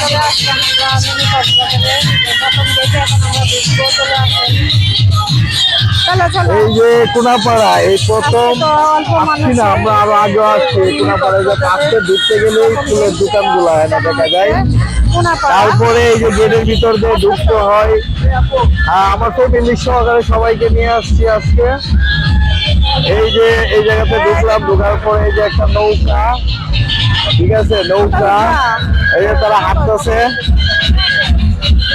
চলে আসলাম আমরা কক্সবাজারে প্রথম দেখে এখন আমরা ঢুকবো চলে। আসলাম চলো চলো এই যে কোনাপাড়া এই প্রথম আসছি না আমরা আরও আগে আসছি। কোনাপাড়ায় ঢুকতে গেলেই ফুলের দোকানগুলা এনে দেখা যায়। তারপরে এই যে গেটের ভিতর দিয়ে ঢুকতে হয়। আর আমার ফ্যামিলি সহকারে সবাইকে নিয়ে আসছি আজকে। এই যে এই জায়গাতে ঢুকলাম ঢুকার পরে এই যে একটা নৌকা। ঠিক আছে নৌকা। এই যে তারা হাঁটতেছে,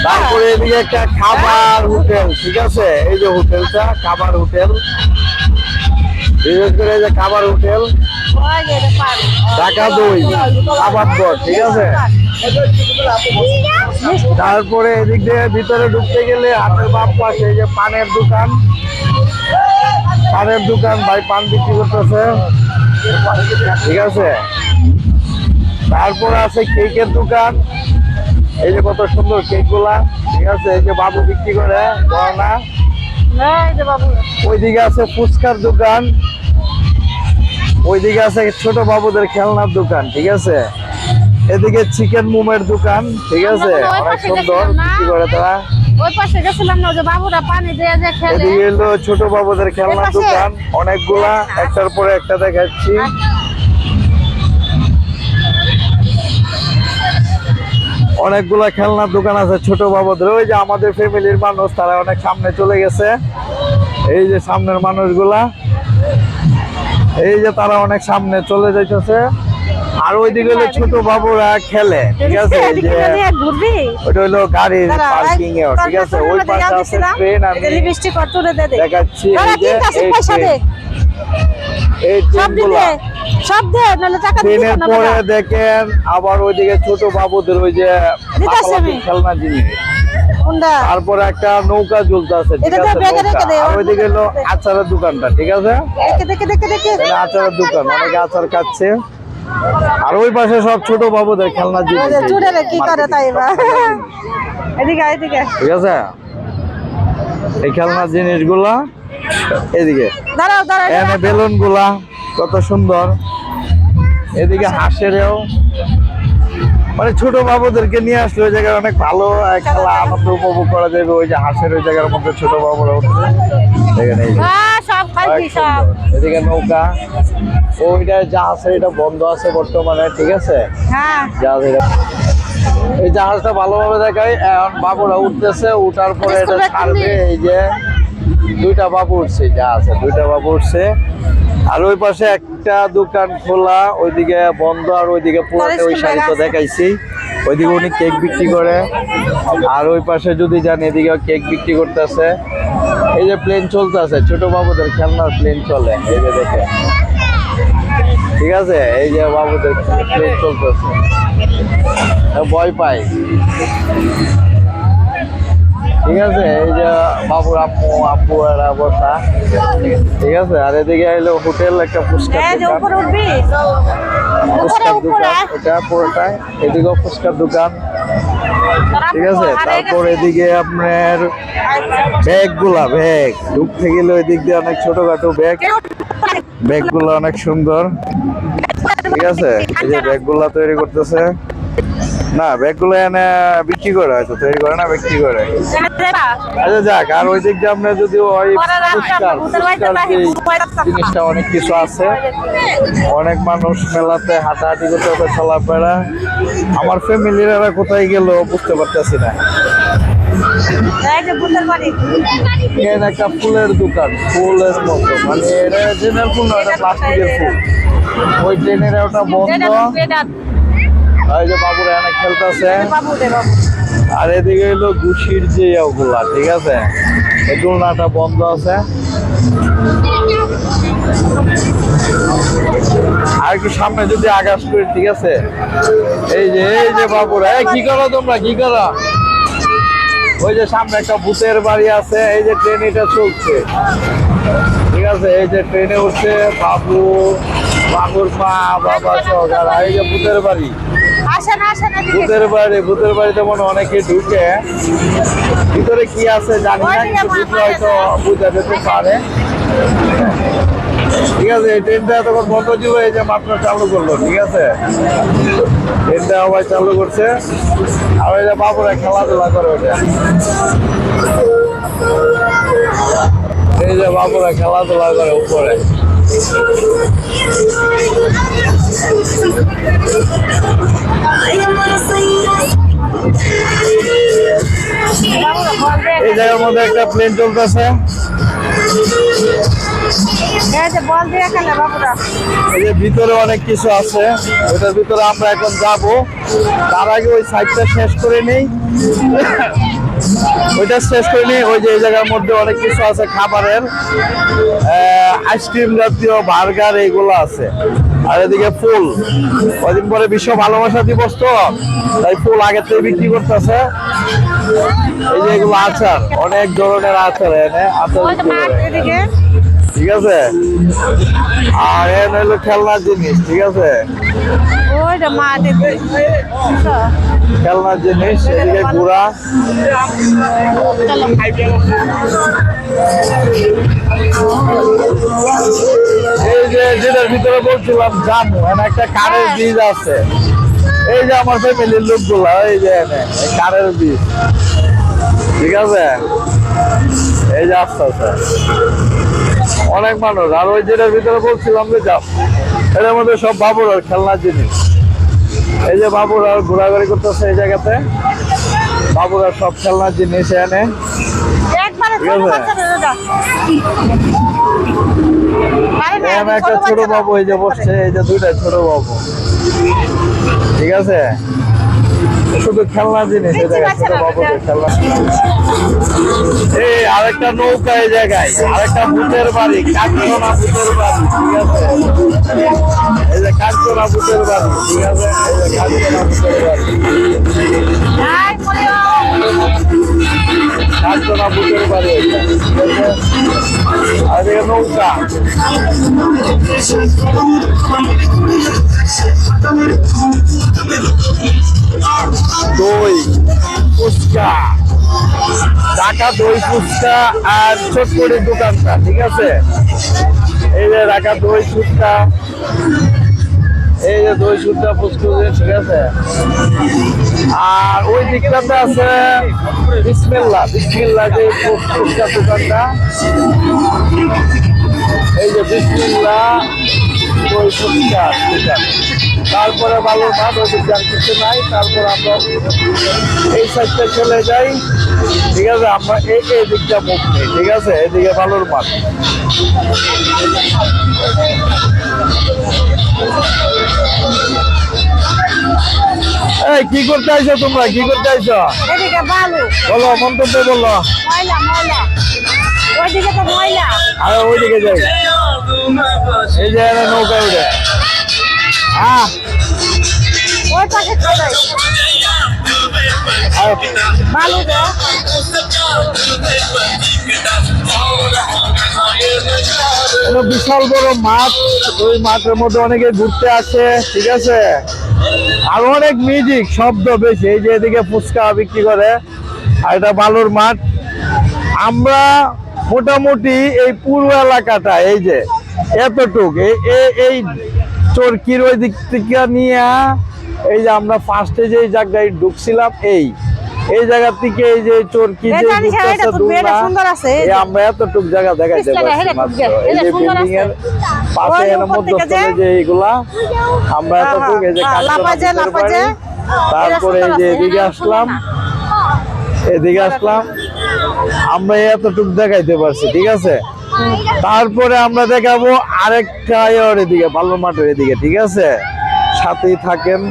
তারপরে এদিকে একটা খাবার হোটেল, ঠিক আছে? এই যে হোটেলটা, খাবার হোটেল। বিশেষ করে এই যে খাবার হোটেল, ঢাকা দই খাবার পর, ঠিক আছে? তারপরে এদিক দিয়ে ভিতরে ঢুকতে গেলে হাতের বাপ পাশে এই যে পানের দোকান। পানের দোকান ভাই পান বিক্রি করতেছে, ঠিক আছে? তারপর আছে কেকের দোকান। এই যে কত সুন্দর কেকগুলা ঠিক আছে এই যে বাবু বিক্রি করে গহনা ওইদিকে আছে ফুচকার দোকান। ওইদিকে আছে ছোট বাবুদের খেলনার দোকান ঠিক আছে? এদিকে চিকেন মোমের দোকান ঠিক আছে? অনেক সুন্দর বিক্রি করে তারা। ওই পাশে গেছিলাম না যে বাবুরা পানি দিয়ে যে খেলে। এদিকে এলো ছোট বাবুদের খেলনার দোকান অনেকগুলা একটার পরে একটা দেখাচ্ছি। অনেকগুলা খেলনার দোকান আছে ছোট বাবুদের। ওই যে আমাদের ফ্যামিলির মানুষ তারা অনেক সামনে চলে গেছে। এই যে সামনের মানুষগুলা এই যে তারা অনেক সামনে চলে যাইতেছে। আর ওইদিকে হলো ছোট বাবুরা খেলে ঠিক আছে? ওটা হলো গাড়ির পার্কিং এ ঠিক আছে? ওই পাশে আছে ট্রেন আমি দেখাচ্ছি এই যে ঠিক এই ট্রেন। ট্রেনগুলা দিতে সব দে নাহলে টাকা না পরে দেখেন আবার ওইদিকে ছোট বাবুদের ওই যে খেলনা জিনিস। তারপরে একটা নৌকা ঝুলতেছে ওইদিকে হলো আচারের দোকানটা ঠিক আছে? আচারের দোকান অনেকে আচার খাচ্ছে। আর ওই পাশে সব ছোট বাবুদের খেলনা জিনিস। কি করে তাই এদিকে এদিকে। ঠিক আছে? এই খেলনার জিনিসগুলা এদিকে। দাঁড়াও দাঁড়াও এখানে বেলুনগুলা কত সুন্দর। এদিকে হাঁসেরও মানে ছোট বাবুদেরকে নিয়ে আসলে ওই জায়গায় অনেক ভালো খেলা আনন্দ উপভোগ করা যাবে। ওই যে হাঁসের ওই জায়গার মধ্যে ছোট বাবুরা উঠছে। এদিকে নৌকা। ওইটা জাহাজ এটা বন্ধ আছে বর্তমানে ঠিক আছে? হ্যাঁ। জাহাজ এটা এই জাহাজটা ভালোভাবে দেখায় এখন বাবুরা উঠতেছে উঠার পরে এটা ছাড়বে। এই যে দুইটা বাবু উঠছে যা দুইটা বাবু উঠছে। আর ওই পাশে একটা দোকান খোলা ওইদিকে বন্ধ আর ওইদিকে পুরোটা ওই শাড়ি তো দেখাইছি। ওইদিকে উনি কেক বিক্রি করে। আর ওই পাশে যদি যান এদিকে কেক বিক্রি করতেছে। এই যে প্লেন চলতেছে ছোট বাবুদের খেলনার প্লেন চলে। এই যে দেখে ঠিক আছে? এই যে বাবুদের প্লেন চলতেছে। ভয় পাই ঠিক আছে? এই যে বাবুর আম্মু আব্বু এরা বসা। ঠিক আছে? আর এদিকে এলো হোটেল একটা উঠবি উপরে ফুচকার দোকান এটা পুরোটাই। এদিকেও ফুচকার দোকান। ঠিক আছে? তারপর এদিকে আপনার ব্যাগগুলা ব্যাগ। ঢুকতে গেলে ওই দিক দিয়ে অনেক ছোটখাটো ব্যাগ। ব্যাগগুলো অনেক সুন্দর। ঠিক আছে? এই যে ব্যাগগুলা তৈরি করতেছে। না ব্যাগগুলো এনে বিক্রি করে হয়তো তৈরি করে না বিক্রি করে। আচ্ছা যাক আর ওই দিক দিয়ে আপনার যদি ওই জিনিসটা অনেক কিছু আছে। অনেক মানুষ মেলাতে হাঁটাহাঁটি করতে হবে চলাফেরা। আমার ফ্যামিলির কোথায় গেল বুঝতে পারতেছি না। একটা ফুলের দোকান ফুলের মতো। মানে এটা জেনারেল ফুল না এটা প্লাস্টিকের ফুল। ওই ট্রেনের ওটা বন্ধ। এই যে বাবুরা এখানে খেলতেছে। আর এদিকে হলো গুছির যে ওগুলা ঠিক আছে? এই দোলনাটা বন্ধ আছে। আর একটু সামনে যদি আকাশ করি ঠিক আছে? এই যে এই যে বাবুরা এই কি করো তোমরা কি করো? ওই যে সামনে একটা ভূতের বাড়ি আছে এই যে ট্রেন এটা চলছে। ঠিক আছে? এই যে ট্রেনে উঠছে বাবু বাবুর মা বাবা সহকার এই যে ভূতের বাড়ি। ভূতের বাড়ি ভূতের বাড়িতে মনে অনেকে ঢুকে। ভিতরে কি আছে জানি না কিন্তু ঢুকলে হয়তো বোঝা যেতে পারে। ঠিক আছে এই ট্রেনটা এতক্ষণ বন্ধ ছিল এই যে মাত্র চালু করল ঠিক আছে? ট্রেনটা ভাই চালু করছে। আর যে বাবুরা খেলাধুলা করে ওটা এই যে বাবুরা খেলাধুলা করে উপরে। এই জায়গার মধ্যে একটা প্লেন চলতেছে। ভিতরে অনেক কিছু আছে। ওটার ভিতরে আমরা এখন যাব। তার আগে ওই সাইডটা শেষ করে নেই। ওইটা শেষ করে নিই। ওই যে এই জায়গার মধ্যে অনেক কিছু আছে খাবারের। আইসক্রিম জাতীয় বার্গার এইগুলো আছে। আর এদিকে ফুল। কদিন পরে বিশ্ব ভালোবাসা দিবস তো তাই ফুল আগে থেকে বিক্রি করতেছে। এই যে এগুলো আচার অনেক ধরনের আচার এনে আচার ঠিক আছে? আর এন হলো খেলনার জিনিস ঠিক আছে? খেলনার জিনিস এদিকে ঘোড়া এই যে যেটার ভিতরে বলছিলাম জামু একটা কারের হ্যাঁ। বীজ আছে। এই যে আমার ফ্যামিলির লোকগুলা এই যে এনে কারের বীজ। ঠিক আছে? এই যে আস্তে আস্তে। অনেক মানুষ আর ওই যেটার ভিতরে বলছিলাম যে যাও। এটার মধ্যে সব বাবুর আর খেলনার জিনিস। এই যে বাবুর আর ঘোরাঘুরি করতেছে এই জায়গাতে। বাবুর আর সব খেলনার জিনিস এনে। একটা ছোট। বাবু এই যে বসছে এই যে দুইটা ছোট বাবু। ঠিক আছে? শুধু খেলনা জিনিস এই আরেকটা নৌকা এই জায়গায় আরেকটা ভূতের বাড়ি কাঞ্চনা ভূতের বাড়ি ঠিক আছে? এই যে কাঞ্চনা ভূতের বাড়ি ঠিক আছে? ভূতের বাড়ি। হাই, ভূতের বাড়ি আর নৌকা। ঢাকা দই ফুচকা আর ছোট্টরির দোকানটা, ঠিক আছে? এই যে রাখা দই ফুচকা। এই যে দই ফুচকা ফুচকুজে ঠিক আছে? আর ওই দিকটাতে আছে বিসমিল্লা। বিসমিল্লা যে ফুচকা দোকানটা, এই যে বিসমিল্লা দই ফুচকা দোকান। তারপরে ভালো মাঠ ওই দিক কিছু নাই তারপর আমরা এই সাইডটা চলে যাই। ঠিক আছে আমরা এই এই দিকটা মুখ নেই ঠিক আছে? এদিকে ভালোর মাঠ। এই কি করতে আইছো তোমরা? কি করতে আইছো? এদিকে বলো। মন্তব্য বলো। ময়লা ময়লা। ওইদিকে তো ময়লা। আর ওইদিকে যাই। এই যে নৌকা উঠে। হ্যাঁ। ওই এটা বিশাল বড় মাঠ ওই মাঠের মধ্যে অনেকে ঘুরতে আসে, ঠিক আছে? আর অনেক মিউজিক, শব্দ বেশি, এই যে এদিকে ফুচকা বিক্রি করে, আর এটা বালুর মাঠ। আমরা মোটামুটি এই পুরো এলাকাটা, এই যে, এতটুক এই চরকির ওই দিক থেকে নিয়ে এই যে আমরা ফার্স্টে যে জায়গায় ঢুকছিলাম এই এই জায়গা থেকে এই যে চরকি যে। আমরা এতটুক জায়গা দেখাইতে পারছি এই যে বিল্ডিং এর পাশে এর থেকে যে- এইগুলা আমরা এতটুক এই যে তারপরে এই যে এদিকে আসলাম। এদিকে আসলাম। আমরা এতটুক দেখাইতে পারছি ঠিক আছে? তারপরে আমরা দেখাবো আরেকটা এদিকে ভালো মাঠের এদিকে ঠিক আছে? সাথেই থাকেন।